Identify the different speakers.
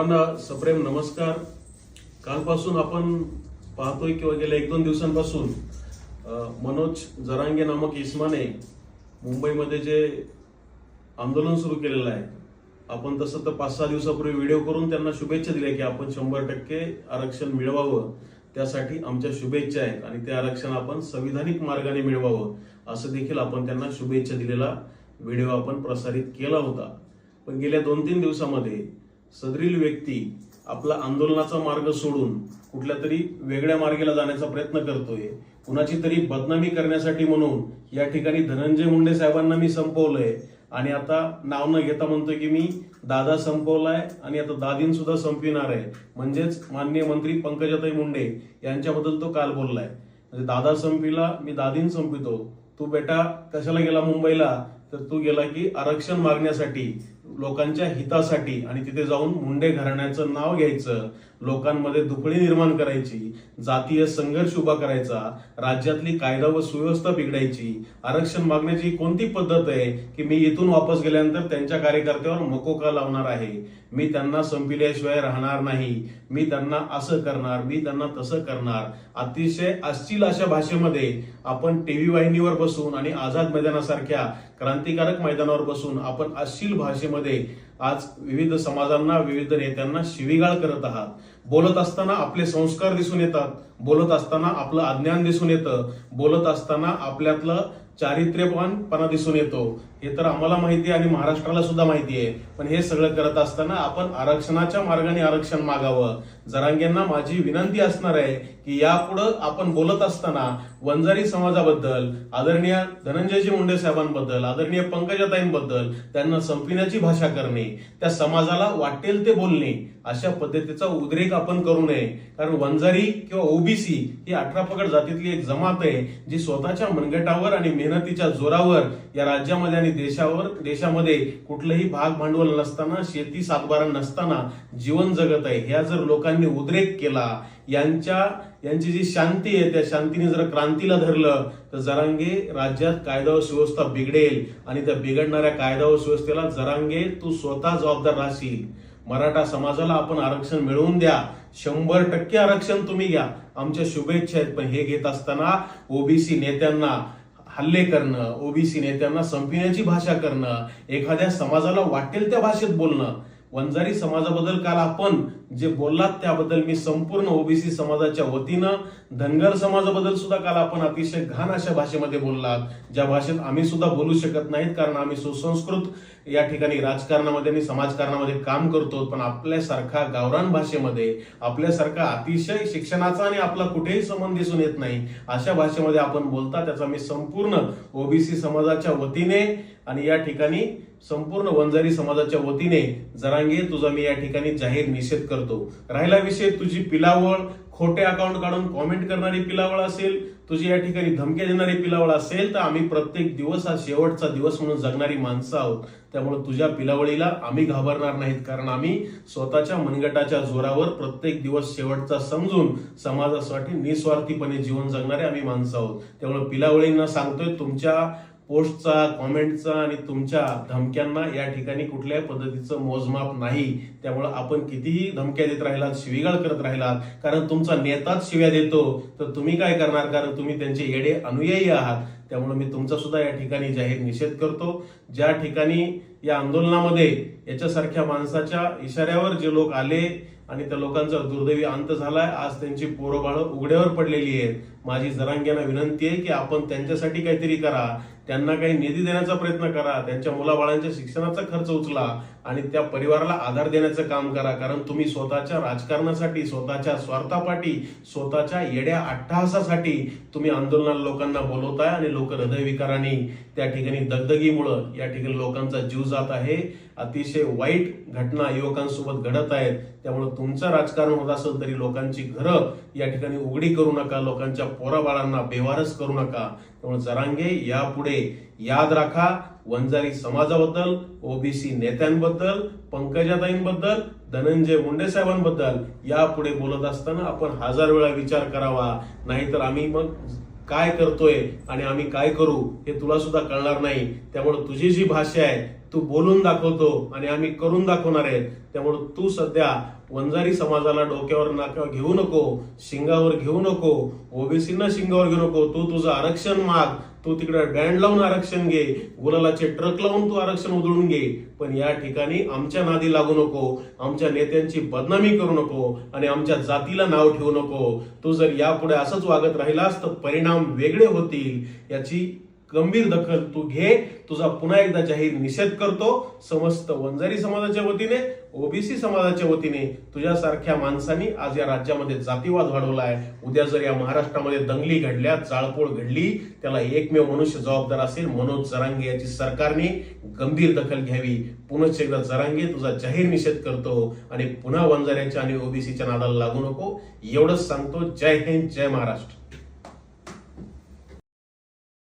Speaker 1: सर्वांना सप्रेम नमस्कार. कालपासून आपण पाहतोय किंवा गेल्या एक दोन दिवसांपासून मनोज जरांगे नामक इस्माने मुंबईमध्ये जे आंदोलन सुरू केलेलं आहे आपण तसं तर पाच सहा दिवसापूर्वी व्हिडिओ करून त्यांना शुभेच्छा दिल्या की आपण शंभर टक्के आरक्षण मिळवावं. त्यासाठी आमच्या शुभेच्छा आहेत आणि ते आरक्षण आपण संविधानिक मार्गाने मिळवावं असं देखील आपण त्यांना शुभेच्छा दिलेला व्हिडिओ आपण प्रसारित केला होता. पण गेल्या दोन तीन दिवसामध्ये सदरील व्यक्ती आपला आंदोलनाचा मार्ग सोडून कुठल्या तरी वेगळ्या मार्गेला जाण्याचा प्रयत्न करतोय कुणाची तरी बदनामी करण्यासाठी म्हणून या ठिकाणी धनंजय मुंडे साहेबांना मी संपवलंय. आणि आता नाव न घेता म्हणतोय की मी दादा संपवलाय आणि आता दादीन सुद्धा संपविणार आहे म्हणजेच माननीय मंत्री पंकजाताई मुंडे यांच्याबद्दल तो काल बोललाय. म्हणजे दादा संपविला मी दादीन संपितो तू बेटा कशाला गेला मुंबईला? तर तू गेला की आरक्षण मागण्यासाठी. लोकांच्या हितासाठी आणि तिथे जाऊन मुंडे घराण्याचं नाव घ्यायचं लोकांमध्ये दुपळी निर्माण करायची जातीय संघर्ष उभा करायचा राज्यातली कायदा व सुव्यवस्था बिघडायची आरक्षण मागण्याची कोणती पद्धत आहे की मी इथून वापस गेल्यानंतर त्यांच्या कार्यकर्त्यावर मकोका लावणार आहे? मी त्यांना संपिल्याशिवाय राहणार नाही. मी त्यांना असं करणार मी त्यांना तसं करणार. अतिशय अस्थिल अशा भाषेमध्ये आपण टीव्ही वाहिनीवर बसून आणि आझाद मैदानासारख्या क्रांतिकारक मैदानावर बसून आपण अश्लील भाषेमध्ये आज विविध समाजांना विविध नेत्यांना शिवीगाळ करत आहात. बोलत असताना आपले संस्कार दिसून येतात. बोलत असताना आपलं अज्ञान दिसून येतं. बोलत असताना आपल्यातलं चारित्र्यपणपणा दिसून येतो. हे तर आम्हाला माहिती आहे आणि महाराष्ट्राला सुद्धा माहिती आहे. पण हे सगळं करत असताना आपण आरक्षणाच्या मार्गाने आरक्षण मागावं. जरांगेंना माझी विनंती असणार आहे की यापुढं आपण बोलत असताना वंजारी समाजाबद्दल आदरणीय धनंजयजी मुंडे साहेबांबद्दल आदरणीय पंकजाताईंबद्दल त्यांना संपिण्याची भाषा करणे त्या समाजाला वाटेल ते बोलणे अशा पद्धतीचा उद्रेक आपण करू नये. कारण वंजारी किंवा ओबीसी ही अठरा पगड जातीतली एक जमात आहे जी स्वतःच्या मनगटावर आणि मेहनतीच्या जोरावर या राज्यामध्ये आणि देशावर देशामध्ये कुठलंही भाग भांडवल नसताना शेती सातबारा नसताना जीवन जगत आहे. ह्या जर लोकांनी उद्रेक केला यांच्या यांची जी शांती आहे त्या शांतीने जर क्रांतीला धरलं तर जरांगे राज्यात कायदा व सुव्यवस्था बिघडेल आणि त्या बिघडणाऱ्या कायदा व सुव्यवस्थेला जरांगे तू स्वतः जबाबदार राहशील. मराठा समाजाला आपण आरक्षण मिळवून द्या. शंभर टक्के आरक्षण तुम्ही घ्या. आमच्या शुभेच्छा आहेत पण हे घेत असताना ओबीसी नेत्यांना हल्ले करणं ओबीसी नेत्यांना संपविण्याची भाषा करणं एखाद्या समाजाला वाटेल त्या भाषेत बोलणं वंजारी समाजाबद्दल काल आपण जे बोललात त्याबद्दल मी संपूर्ण ओबीसी समाजाच्या वतीनं धनगर समाजाबद्दल सुद्धा काल आपण अतिशय घाण अशा भाषेमध्ये बोललात ज्या भाषेत आम्ही सुद्धा बोलू शकत नाहीत कारण आम्ही सुसंस्कृत या ठिकाणी राजकारणामध्ये आणि समाजकारणामध्ये काम करतो पण आपल्यासारखा गावरान भाषेमध्ये आपल्यासारखा अतिशय शिक्षणाचा आणि आपला कुठेही संबंध दिसून येत नाही अशा भाषेमध्ये आपण बोलता त्याचा मी संपूर्ण ओबीसी समाजाच्या वतीने आणि या ठिकाणी संपूर्ण वंजारी समाजाच्या वतीने जरांगे तुझा मी या ठिकाणी जाहीर निषेध करतो. राहिला विषय तुझी पिलावळ खोटे अकाउंट काढून कॉमेंट करणारी पिलावळ असेल तुझी या ठिकाणी धमक्या देणारी पिलावळ असेल तर आम्ही प्रत्येक दिवस हा शेवटचा दिवस म्हणून जगणारी माणसं आहोत. त्यामुळे तुझ्या पिलावळीला आम्ही घाबरणार नाहीत कारण आम्ही स्वतःच्या मनगटाच्या जोरावर प्रत्येक दिवस शेवटचा समजून समाजासाठी निस्वार्थीपणे जीवन जगणारे आम्ही माणसं आहोत. त्यामुळे पिलावळींना सांगतोय तुमच्या पोस्टचा कॉमेंटचा आणि तुमच्या धमक्यांना या ठिकाणी कुठल्याही पद्धतीचं मोजमाप नाही. त्यामुळं आपण कितीही धमक्या देत राहिलात शिवीगाळ करत राहिलात कारण तुमचा नेताच शिव्या देतो तर तुम्ही काय करणार? कारण तुम्ही त्यांचे येडे अनुयायी आहात. त्यामुळे मी तुमचा सुद्धा या ठिकाणी जाहीर निषेध करतो. ज्या ठिकाणी या आंदोलनामध्ये याच्यासारख्या माणसाच्या इशाऱ्यावर जे लोक आले आणि त्या लोकांचा दुर्दैवी अंत झालाय आज त्यांची पोरंबाळं उघड्यावर पडलेली आहेत. माझी जरांग्यांना विनंती आहे की आपण त्यांच्यासाठी काहीतरी करा. त्यांना काही निधी देण्याचा प्रयत्न करा त्यांच्या मुलाबाळांच्या शिक्षणाचा खर्च उचला आणि त्या परिवाराला आधार देण्याचं काम करा. कारण तुम्ही स्वतःच्या राजकारणासाठी स्वतःच्या स्वार्थापाठी स्वतःच्या येड्या अट्टहासासाठी तुम्ही आंदोलनाला लोकांना बोलवताय आणि लोक हृदयविकाराने त्या ठिकाणी दगदगीमुळं या ठिकाणी लोकांचा जीव जात आहे. अतिशय वाईट घटना युवकांसोबत घडत आहेत. त्यामुळे तुमचं राजकारण होत असेल तरी लोकांची घरं या ठिकाणी उघडी करू नका लोकांच्या पोराबाळांना बेवारस करू नका. त्यामुळे जरांगे यापुढे याद राखा वंजारी समाजाबद्दल ओबीसी नेत्यांबद्दल पंकजाताईंबद्दल धनंजय मुंडे साहेबांबद्दल यापुढे बोलत असताना आपण हजार वेळा विचार करावा. नाहीतर आम्ही मग काय करतोय आणि आम्ही काय करू हे तुला सुद्धा कळणार नाही. त्यामुळे तुझी जी भाषा आहे तू बोलून दाखवतो आणि आम्ही करून दाखवणार आहेत. त्यामुळे तू सध्या वंजारी समाजाला डोक्यावर नाका घेऊ नको शिंगावर घेऊ नको ओबीसींना शिंगावर घेऊ नको. तू तुझं आरक्षण माग तू तिकडे बँड लावून आरक्षण घे गुलालाचे ट्रक लावून तू आरक्षण उधळून घे. पण या ठिकाणी आमच्या नादी लागू नको आमच्या नेत्यांची बदनामी करू नको आणि आमच्या जातीला नाव ठेवू नको. तू जर यापुढे असंच वागत राहिलास तर परिणाम वेगळे होतील याची गंभीर दखल तू घे. तुझा पुन्हा एकदा जाहीर निषेध करतो. समस्त वंजारी समाजाच्या वतीने ओबीसी समाजाच्या वतीने तुझ्यासारख्या माणसांनी आज या राज्यामध्ये जातीवाद वाढवला आहे उद्या जर या महाराष्ट्रामध्ये दंगली घडल्या जाळपोळ घडली त्याला एकमेव मनुष्य जबाबदार असेल मनोज जरांगे याची सरकारने गंभीर दखल घ्यावी. पुनश्च एकदा जरांगे तुझा जाहीर निषेध करतो आणि पुन्हा वंजाऱ्यांच्या आणि ओबीसीच्या नादाला लागू नको. एवढंच सांगतो. जय हिंद जय महाराष्ट्र.